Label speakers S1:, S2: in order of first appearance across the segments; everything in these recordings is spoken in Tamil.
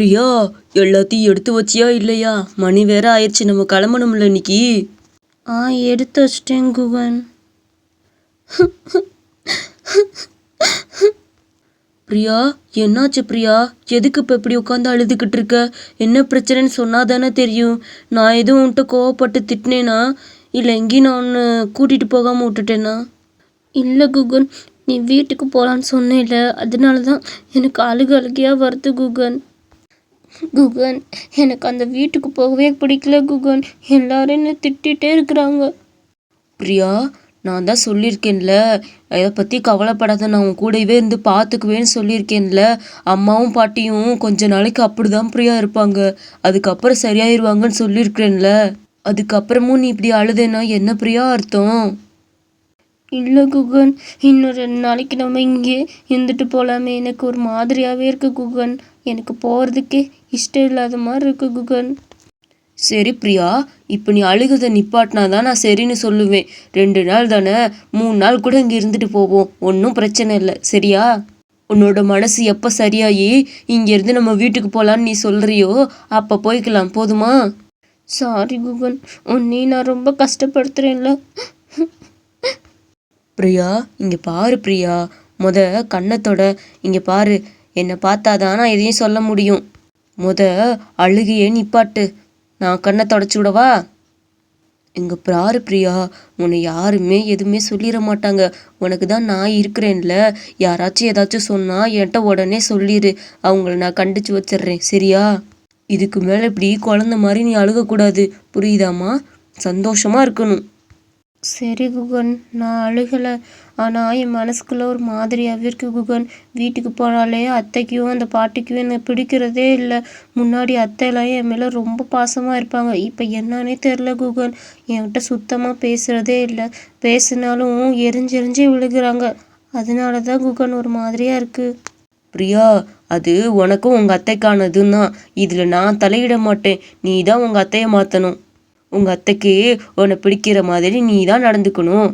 S1: பிரியா எல்லாத்தையும் எடுத்து வச்சியா இல்லையா? மணி வேற ஆயிடுச்சு நம்ம கிளம்பணும்ல இன்னைக்கு.
S2: ஆ எடுத்து வச்சிட்டேன் குகன்.
S1: பிரியா என்னாச்சு பிரியா? எதுக்கு இப்போ இப்படி உட்காந்து அழுதுகிட்டு இருக்க? என்ன பிரச்சனைன்னு சொன்னா தானே தெரியும். நான் எதுவும் உன்கிட்ட கோவப்பட்டு திட்டினேனா? இல்லை எங்கேயும் நான் உன்னை கூட்டிகிட்டு போகாமல் விட்டுட்டேனா?
S2: இல்லை குகன். நீ வீட்டுக்கு போகலான்னு சொன்னேல அதனால தான் எனக்கு அழுகு அழுகையாக வருது குகன். குகன் எனக்கு அந்த வீட்டுக்கு போகவே பிடிக்கல குகன். எல்லாரும் என்ன திட்டிகிட்டே இருக்கிறாங்க.
S1: பிரியா நான் தான் சொல்லியிருக்கேன்ல. அதை பற்றி கவலைப்படாத நான் உன் கூடவே இருந்து பார்த்துக்குவேன்னு சொல்லியிருக்கேன்ல. அம்மாவும் பாட்டியும் கொஞ்ச நாளைக்கு அப்படிதான் பிரியா இருப்பாங்க. அதுக்கப்புறம் சரியாயிருவாங்கன்னு சொல்லியிருக்கிறேன்ல. அதுக்கப்புறமும் நீ இப்படி அழுதேன்னா என்ன பிரியா அர்த்தம்?
S2: இல்லை குகன் இன்னும் ரெண்டு நாளைக்கு நம்ம இங்கே இருந்துட்டு போகலாமே எனக்கு ஒரு மாதிரியாகவே இருக்குது குகன். எனக்கு போகிறதுக்கே இஷ்டம் இல்லாத மாதிரி இருக்குது குகன்.
S1: சரி பிரியா இப்போ நீ அழுகதை நிப்பாட்டினா தான் நான் சரின்னு சொல்லுவேன். ரெண்டு நாள் தானே மூணு நாள் கூட இங்கே இருந்துட்டு போவோம். ஒன்றும் பிரச்சனை இல்லை. சரியா? உன்னோட மனசு எப்போ சரியாயி இங்கேருந்து நம்ம வீட்டுக்கு போகலான்னு நீ சொல்கிறியோ அப்போ போய்க்கலாம். போதுமா?
S2: சாரி குகன். உன்னை நான் ரொம்ப கஷ்டப்படுத்துகிறேன்ல
S1: பிரியா இங்கே பாரு பிரியா முத கண்ணத்தோட இங்கே பாரு என்னை பார்த்தாதான் நான் எதையும் சொல்ல முடியும். முத அழுகையே நிப்பாட்டு நான் கண்ணை தொடச்சி விடவா? இங்கே பாரு பிரியா உன்னை யாருமே எதுவுமே சொல்லிட மாட்டாங்க. உனக்கு தான் நான் இருக்கிறேன்ல. யாராச்சும் ஏதாச்சும் சொன்னால் என்கிட்ட உடனே சொல்லிடு அவங்கள நான் கண்டிச்சு வச்சிடுறேன். சரியா? இதுக்கு மேலே இப்படி குழந்த மாதிரி நீ அழுகக்கூடாது. புரியுதாம்மா? சந்தோஷமாக இருக்கணும்.
S2: சரி குகன். நான் அழுகலை. ஆனால் என் மனசுக்குள்ளே ஒரு மாதிரியாகவே இருக்குது குகன். வீட்டுக்கு போனாலே அத்தைக்கும் அந்த பாட்டிக்கும் என்னை பிடிக்கிறதே இல்லை. முன்னாடி அத்தையெல்லாம் என் மேலே ரொம்ப பாசமாக இருப்பாங்க. இப்போ என்னன்னே தெரில குகன். என்கிட்ட சுத்தமாக பேசுகிறதே இல்லை. பேசினாலும் எரிஞ்செரிஞ்சு விழுகிறாங்க. அதனால தான் குகன் ஒரு மாதிரியாக இருக்குது
S1: பிரியா அது உனக்கும் உங்கள் அத்தைக்கானதுன்னு தான் இதில் நான் தலையிட மாட்டேன். நீ தான் உங்கள் அத்தையை மாற்றணும் உங்கள் அத்தைக்கு உன்னை பிடிக்கிற மாதிரி நீ தான் நடந்துக்கணும்.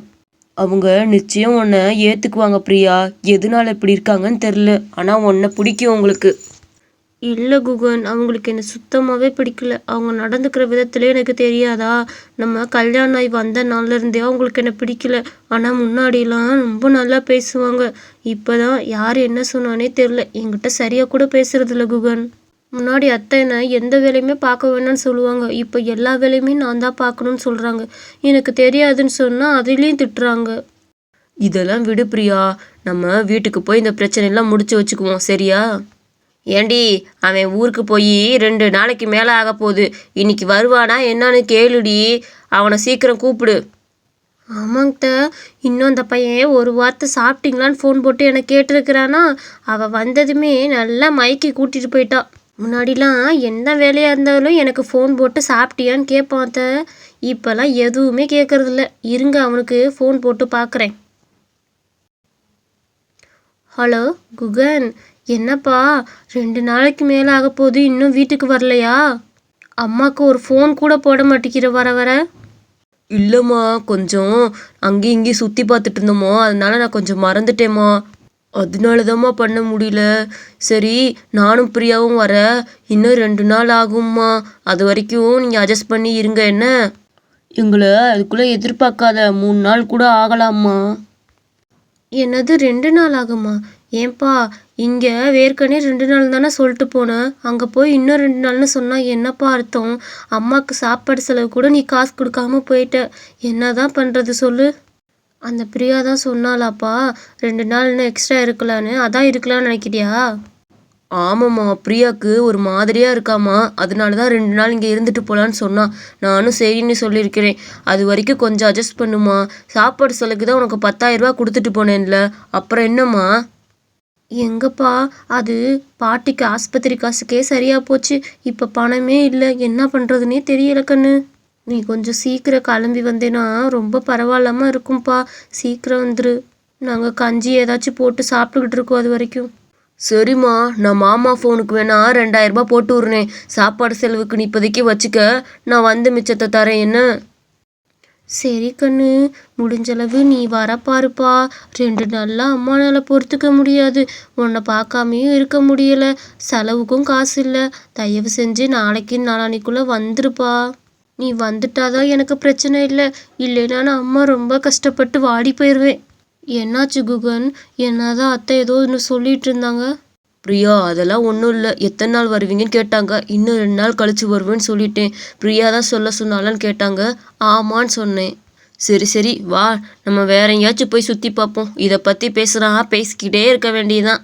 S1: அவங்க நிச்சயம் உன்னை ஏற்றுக்குவாங்க பிரியா. எதனால இப்படி இருக்காங்கன்னு தெரில ஆனால் உன்னை பிடிக்கும் உங்களுக்கு.
S2: இல்லை குகன் அவங்களுக்கு என்னை சுத்தமாகவே பிடிக்கல. அவங்க நடந்துக்கிற விதத்துல எனக்கு தெரியாதா? நம்ம கல்யாணம் ஆகி வந்த நாள்லேருந்தே அவங்களுக்கு என்னை பிடிக்கல. ஆனால் முன்னாடிலாம் ரொம்ப நல்லா பேசுவாங்க. இப்போ தான் யார் என்ன சொன்னானே தெரில என்கிட்ட சரியாக கூட பேசுறதில்ல குகன். முன்னாடி அத்தை என்ன எந்த வேலையுமே பார்க்க வேணாம்னு சொல்லுவாங்க. இப்போ எல்லா வேலையுமே நான் தான் பார்க்கணும்னு சொல்கிறாங்க எனக்கு தெரியாதுன்னு சொன்னால் அதுலேயும் திட்டுறாங்க.
S1: இதெல்லாம் விடு பிரியா. நம்ம வீட்டுக்கு போய் இந்த பிரச்சனையெல்லாம் முடிச்சு வச்சுக்குவோம். சரியா? ஏண்டி அவன் ஊருக்கு போய் ரெண்டு நாளைக்கு மேலே ஆக போகுது. இன்னைக்கு வருவானா என்னன்னு கேளுடி. அவனை சீக்கிரம் கூப்பிடு.
S2: ஆமாங்கத்த. இன்னும் அந்த பையன் ஒரு வார்த்தை சாப்பிட்டீங்களான்னு ஃபோன் போட்டு என்னை கேட்டிருக்கிறானா? அவள் வந்ததுமே நல்லா மயக்கி கூட்டிகிட்டு போயிட்டா. முன்னாடிலாம் எந்த வேலையாக இருந்தாலும் எனக்கு ஃபோன் போட்டு சாப்பிட்டியான்னு கேட்பான் அத்த. இப்போல்லாம் எதுவுமே கேட்கறதில்ல. இருங்க அவனுக்கு ஃபோன் போட்டு பார்க்குறேன். ஹலோ குகன் என்னப்பா? ரெண்டு நாளைக்கு மேலே ஆக போது இன்னும் வீட்டுக்கு வரலையா? அம்மாவுக்கு ஒரு ஃபோன் கூட போட மாட்டேங்கிற வர வர.
S1: இல்லைம்மா கொஞ்சம் அங்கேயும் இங்கேயும் சுற்றி பார்த்துட்டு இருந்தோமோ அதனால நான் கொஞ்சம் மறந்துட்டேம்மா. அதனால தாம்மா பண்ண முடியல. சரி நானும் பிரியாவும் வர. இன்னும் ரெண்டு நாள் ஆகும்மா. அது வரைக்கும் நீங்கள் அட்ஜஸ்ட் பண்ணி இருங்க என்ன? எங்களை அதுக்குள்ளே எதிர்பார்க்காத மூணு நாள் கூட ஆகலாம்மா.
S2: என்னது ரெண்டு நாள் ஆகுமா? ஏன்பா இங்கே வேர்க்கனே ரெண்டு நாள் தானே சொல்லிட்டு போனேன். அங்கே போய் இன்னும் ரெண்டு நாள்னு சொன்னால் என்னப்பா அர்த்தம்? அம்மாவுக்கு சாப்பாடு செலவு கூட நீ காசு கொடுக்காம போயிட்ட. என்னதான் பண்ணுறது சொல்லு. அந்த பிரியா தான் சொன்னாலாப்பா ரெண்டு நாள் இன்னும் எக்ஸ்ட்ரா இருக்கலான்னு. அதான் இருக்கலாம்னு நினைக்கிறியா?
S1: ஆமாம்மா பிரியாக்கு ஒரு மாதிரியாக இருக்காம்மா. அதனால தான் ரெண்டு நாள் இங்கே இருந்துட்டு போகலான்னு சொன்னா. நானும் சரின்னு சொல்லியிருக்கிறேன். அது வரைக்கும் கொஞ்சம் அட்ஜஸ்ட் பண்ணுமா? சாப்பாடு செலவுக்கு தான் உனக்கு பத்தாயிரம் ரூபாய் கொடுத்துட்டு போனேன்ல. அப்புறம் என்னம்மா?
S2: எங்கப்பா அது பாட்டிக்கு ஆஸ்பத்திரி காசுக்கே சரியா போச்சு. இப்போ பணமே இல்லை. என்ன பண்ணுறதுனே தெரியல கண்ணு. நீ கொஞ்சம் சீக்கிரம் கிளம்பி வந்தேன்னா ரொம்ப பரவாயில்லாம இருக்கும்ப்பா சீக்கிரம் வந்துரு. நாங்கள் கஞ்சி ஏதாச்சும் போட்டு சாப்பிட்டுக்கிட்டு இருக்கோம் அது வரைக்கும்.
S1: சரிம்மா நான் மாமா ஃபோனுக்கு வேணா ரெண்டாயிரம் ரூபாய் போட்டு விட்றேன். சாப்பாடு செலவுக்கு நீ இப்போதைக்கு வச்சுக்க. நான் வந்து மிச்சத்தை தரேன் என்ன?
S2: சரி கண்ணு. முடிஞ்சளவு நீ வர பாருப்பா. ரெண்டு நாள்லாம் அம்மானால பொறுத்துக்க முடியாது. உன்னை பார்க்காமையும் இருக்க முடியல. செலவுக்கும் காசு இல்லை. தயவு செஞ்சு நாளைக்கு நாளான்னைக்குள்ளே வந்துருப்பா. நீ வந்துட்டாதான் எனக்கு பிரச்சனை இல்லை. இல்லைன்னா நான் அம்மா ரொம்ப கஷ்டப்பட்டு வாடி போயிடுவேன் என்னாச்சு குகன்? என்னதான் அத்தை ஏதோ ஒன்று சொல்லிட்டு இருந்தாங்க?
S1: பிரியா அதெல்லாம் ஒன்றும் இல்லை. எத்தனை நாள் வருவீங்கன்னு கேட்டாங்க. இன்னும் ரெண்டு நாள் கழிச்சு வருவேன்னு சொல்லிட்டேன். பிரியா தான் சொல்ல சொன்னாலான்னு கேட்டாங்க. ஆமான்னு சொன்னேன். சரி சரி வா. நம்ம வேற எங்கேயாச்சும் போய் சுற்றி பார்ப்போம். இதை பற்றி பேசுகிறா பேசிக்கிட்டே இருக்க வேண்டியதுதான்.